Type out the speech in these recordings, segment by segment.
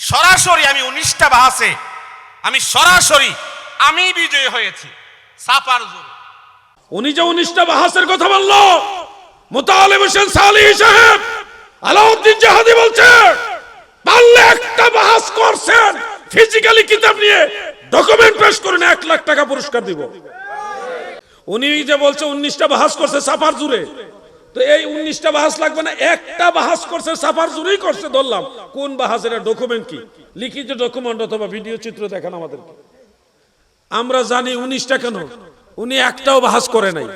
সরাসরি আমি উনিশটা বাহাসে, আমি সরাসরি, আমি বিজয়ী হয়েছি। সাপার জোরে উনি যে উনিশটা বাহাসের কথা বলল, মোতালেব হোসেন সালি সাহেব, আলাউদ্দিন জাহাদি বলছে, পারলে একটা বাহাস করছেন ফিজিক্যালি কিতাব নিয়ে ডকুমেন্ট পেশ করুন, এক লাখ টাকা পুরস্কার দিব। উনি যে বলছে উনিশটা বাহাস করছে সাফার জুড়ে তো এই উনিশটা বাহাস লাগবে না, একটা বাহাস করছে, সাফার জুড়েই করছে, ধরলাম। কোন বাহাসের ডকুমেন্ট কি? লিখিত ডকুমেন্ট অথবা ভিডিও চিত্র দেখান আমাদেরকে। আমরা জানি উনিশটা কেন? উনি একটাও বাহাস করে নাই।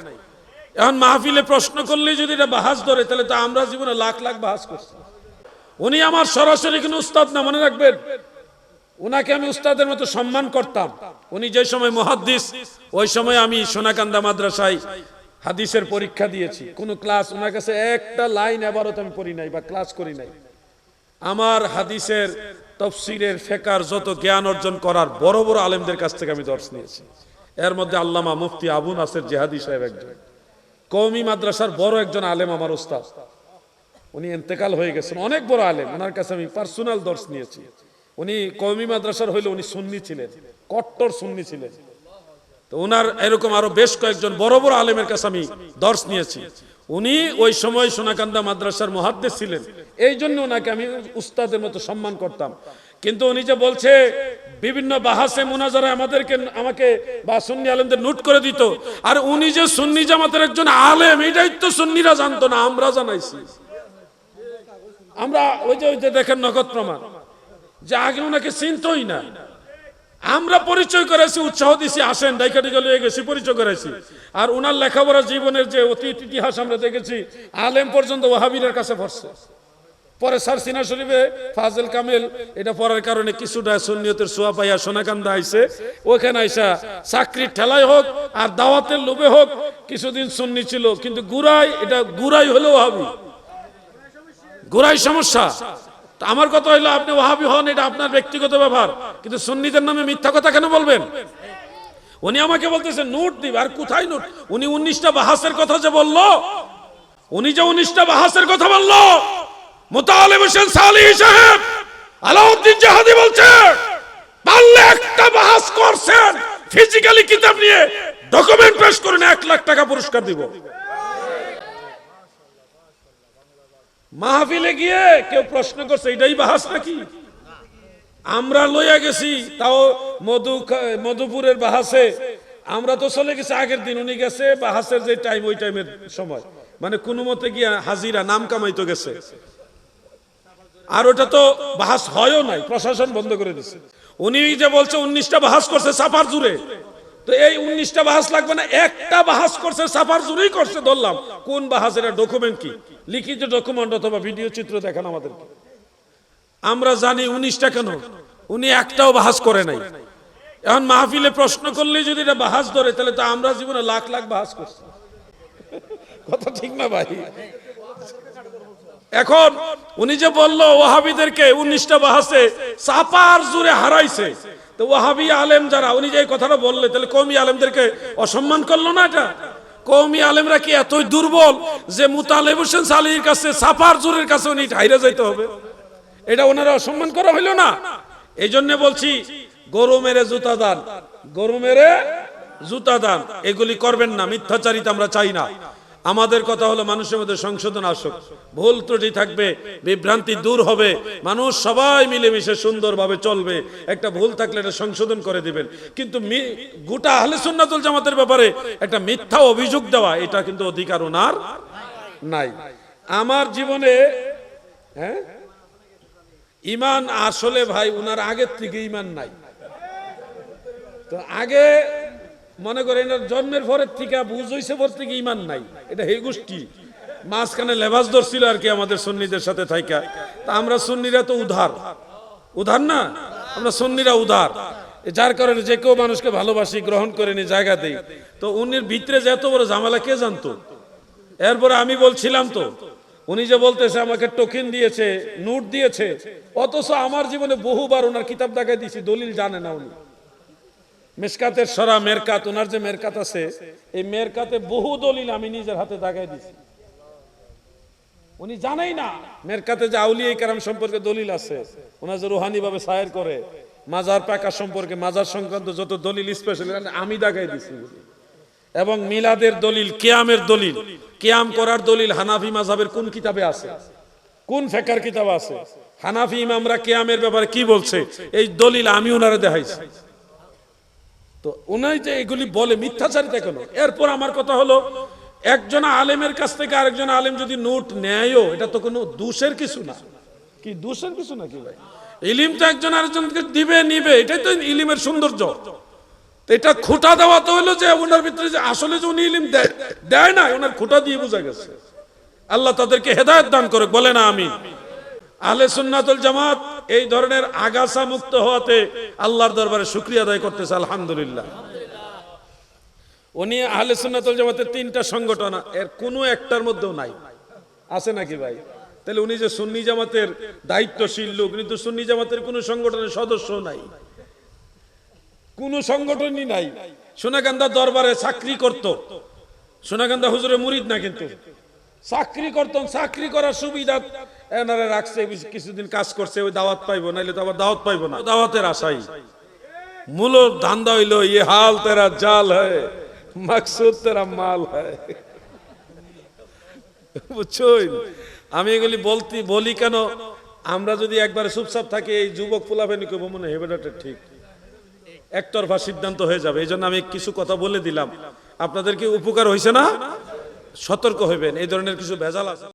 এখন মাহফিলে প্রশ্ন করলে যদি এটা বাহাস ধরে, তাহলে তো আমরা জীবনে লাখ লাখ বাহাস করছি। উনি আমার সরাসরি কোনো উস্তাদ না, মনে রাখবেন? উনাকে আমি উস্তাদের মতো সম্মান করতাম। উনি যে সময় মহাদ্দিস, ওই সময় আমি সোনাকান্দা মাদ্রাসায় হাদিসের পরীক্ষা দিয়েছি। কোন ক্লাস ওনার কাছে একটা লাইন এবারও আমি পড়ি নাই বা ক্লাস করি নাই। আমার হাদিসের তফসিরের ফেকার যত জ্ঞান অর্জন করার বড় বড় আলেমদের কাছ থেকে আমি দর্শ নিয়েছি। এর মধ্যে আল্লামা মুফতি আবু নাসের জেহাদি সাহেব একজন। কৌমি মাদ্রাসার বড় একজন আলেম আমার ওস্তাদ। উনি এন্তেকাল হয়ে গেছেন, অনেক বড় আলেম। ওনার কাছে আমি পার্সোনাল দর্শ নিয়েছি। উনি কৌমি মাদ্রাসার হইলে উনি সুন্নি ছিলেন, কট্টর সুন্নি ছিলেন। তো ওনার এরকম আরও বেশ কয়েকজন বড় বড় আলেমের কাছে আমি দর্শ নিয়েছি। উনি ওই সময় সোনাকান্দা মাদ্রাসার মহাদ্দেশ ছিলেন। এই জন্য ওনাকে আমি উস্তাদের মতো সম্মান করতাম। কিন্তু উনি যে বলছে, বিভিন্ন বাহাসে মোনাজারা আমাদেরকে, আমাকে বা সুন্নি আলেমদের নোট করে দিত। আর উনি যে সুন্নি জামাতের একজন আলেম, এটাই তো সুন্নিরা জানতো না, আমরা জানাইছি। আমরা ওই যে ওই যে দেখেন নগদ প্রমাণ। যে আগে ওনাকে চিনতই না। আমরা পরিচয় করেছি, উৎসাহ দিছি, আসেন ডাইকাটিকে লিয়ে গেছি, পরিচয় করেছি আর ওনার লেখাপড়া জীবনের যে অতীত, ইতিহাস আমরা দেখেছি, আলেম পর্যন্ত ওয়াহাবিরের কাছে পড়ছে পরে স্যার সিনা শরীফে ফাজল কামেল, এটা পড়ার কারণে কিছুটা সুন্নিয়তের সোয়া পাইয়া সোনাকান্দা আইছে। ওখানে আইসা চাকরির ঠেলায় হোক, আর দাওয়াতের লোভে হোক, কিছুদিন সুন্নি ছিল, কিন্তু গুড়াই, এটা গুড়াই হলেও ওয়াহাবি। গুড়াই সমস্যা। তা আমার কথা হইল আপনি ওয়াহাবি হন, এটা আপনার ব্যক্তিগত ব্যাপার। কিন্তু সুন্নিদের নামে মিথ্যা কথা কেন বলবেন? উনি আমাকে বলতেছে, নোট দিবে। আর কোথায় নোট? উনি উনিশটা বাহাসের কথা যে বলল, উনি যে উনিশটা বাহাসের কথা বলল, মোতালেব হোসেন সালি সাহেব, আলাউদ্দিন জাহাদি বলছে পারলে একটা বাহাস করছেন ফিজিক্যালি কিতাব নিয়ে ডকুমেন্ট পেশ করুন, এক লাখ টাকা পুরস্কার দিব। মাহফিলে গিয়ে কেউ প্রশ্ন করছে, এটাই বাহাস নাকি? আমরা লইয়া গেছি, তাও মধু মধুপুরের বাহাসে। আমরা তো চলে গেছি আগের দিন, উনি গেছে বাহাসের যে টাইম ওই টাইমের সময়। মানে কোনো মতে গিয়া হাজিরা, নাম কামাইতো গেছে। আর ওটা তো বাহাস হয়ও নাই, প্রশাসন বন্ধ করে দিছে। উনি যে বলছে, উনিশটা বাহাস করছে, সাফার জুড়ে। তো এই উনিশটা বাহাস লাগবে না, একটা বাহাস করছে, সাফার জুড়েই করছে, ধরলাম। কোন বাহাসের ডকুমেন্ট কি? লিখিত ডকুমেন্ট অথবা ভিডিও চিত্র দেখান আমাদেরকে। আমরা জানি উনিশটা কেন? উনি একটাও বাহাস করে নাই। এখন মাহফিলে প্রশ্ন করলে যদি এটা বাহাস ধরে, তাহলে তো আমরা জীবনে লাখ লাখ বাহাস করছি। কথা ঠিক না ভাই? এখন উনি যে বলল ওয়াহাবিদেরকে উনিশটা বাহাসে চাপার জুড়ে হারাইছে। তো ওয়াহাবি আলেম যারা, উনি যে কথাটা বললে, তাহলে কৌমি আলেমদেরকে অসম্মান করল না এটা? কৌমি আলেমরা কি এতই দুর্বল যে মুতালেব হোসেন সালির কাছে সাপার জোরের কাছে উনি হাইরে যাইতে হবে? এটা ওনারা অসম্মান করা হইল না। এই জন্য বলছি, গরু মেরে জুতা দান। গরু মেরে জুতা দান। এগুলি করবেন না, মিথ্যাচারিতা আমরা চাই না। আমাদের কথা হলো মানুষের মধ্যে সংশোধন আসুক। ভুল ত্রুটি থাকবে, বিভ্রান্তি দূর হবে। মানুষ সবাই মিলেমিশে সুন্দরভাবে চলবে। একটা ভুল থাকলে এটা সংশোধন করে দিবেন। কিন্তু গোটা আহলে সুন্নাতুল জামাতের ব্যাপারে একটা মিথ্যা অভিযোগ দেওয়া, এটা কিন্তু অধিকার ওনার নাই। আমার জীবনে হ্যাঁ? ইমান আসলে ভাই, উনার আগের থেকে ইমান নাই। তো আগে মনে করেন জন্মের পরের থেকে বুঝ হইছে পর থেকে ইমান নাই। এটা হে গোষ্ঠী। মাঝখানে লেবাস ধরছিল আর কি আমাদের সন্নিদের সাথে থাইকা। তা আমরা সুন্নিরা তো উধার। উধার না? আমরা সন্নিরা উধার। যার কারণে যে কেউ মানুষকে ভালোবাসি, গ্রহণ করে নি, জায়গা দেই। তো উনির ভিতরে যে এত বড় ঝামেলা, কে জানতো? এরপরে আমি বলছিলাম তো, উনি যে বলতেছে, আমাকে টোকেন দিয়েছে নোট দিয়েছে। অথচ আমার জীবনে বহুবার ওনার কিতাব দেখাই দিয়েছি, দলিল জানে না উনি। মেসকাতের সরা মেরকাত, ওনার যে মেরকাত আছে, এই মেরকাতে বহু দলিল আমি নিজের হাতে দাগাই দিছি। উনি জানেই না, মেরকাতে যে আউলিয়া কারাম সম্পর্কে দলিল আছে, ওনার যে রুহানি ভাবে সায়ের করে, মাজার পাকা সম্পর্কে, মাজার সংক্রান্ত যত দলিল স্পেশাল আমি দাগাই দিছি এবং মিলাদের দলিল, কেয়ামের দলিল, কেয়াম করার দলিল হানাফি মাযহাবের কোন কিতাবে আছে? কোন ফেকার কিতাব আছে? হানাফি ইমামরা কেয়ামের ব্যাপারে কি বলছে? এই দলিল আমি ওনারে দেখাইছি। তো উনাই যে এগুলি বলে, মিথ্যাচারিতা কেন? এরপর আমার কথা হলো, একজন আলেমের কাছ থেকে আরেকজন আলেম যদি নোট নেয়ও, এটা তো কোনো দোষের কিছু না। কি, দোষের কিছু না কি ভাই? ইলিম তো একজন আরেকজনকে দিবে, নিবে, এটাই তো ইলিমের সৌন্দর্য। এটা খুঁটা দেওয়া তো হলো যে, ওনার ভিতরে যে আসলে যে উনি ইলিম দেয় দেয় না ওনার খুঁটা দিয়ে বোঝা গেছে। আল্লাহ তাদেরকে হেদায়ত দান করে বলে না আমি। আহলে সুন্নাতুল জামাত এই ধরনের আগাছা মুক্ত হওয়াতে আল্লাহর দরবারে শুকরিয়া আদায় করতেছে, আলহামদুলিল্লাহ। উনি আহলে সুন্নাতুল জামাতের তিনটা সংগঠন, এর কোনো একটার মধ্যেও নাই। আছে নাকি ভাই? তাহলে উনি যে সুন্নি জামাতের দায়িত্বশীল লোক কিন্তু সুন্নি জামাতের কোনো সংগঠনের সদস্য নাই। কোনো সংগঠনই নাই। সোনাকান্দা দরবারে চাকরি করত। সোনাকান্দা হুজুরে মুরিদ না কিন্তু। চাকরি করতাম, চাকরি করার সুবিধা। এনারে রাখছে, কিছুদিন কাজ করছে, ওই দাওয়াত পাইবো, নাইলে তো আবার দাওয়াত পাইবো না। দাওয়াতের আশাই। মূল ধান্দা হইল ইয়ে হাল তেরা জাল হয় মাকসুদ তেরা মাল হয় বুঝছই? আমি এগুলি বলতি, বলি কেন? আমরা যদি একবার চুপচাপ থাকি, এই যুবক পোলাবেন কেউ মনে হেবেটা ঠিক। একতরফা সিদ্ধান্ত হয়ে যাবে এই জন্য আমি কিছু কথা বলে দিলাম। আপনাদের কি উপকার হয়েছে না? সতর্ক হইবেন এই ধরনের কিছু ভেজাল আছে?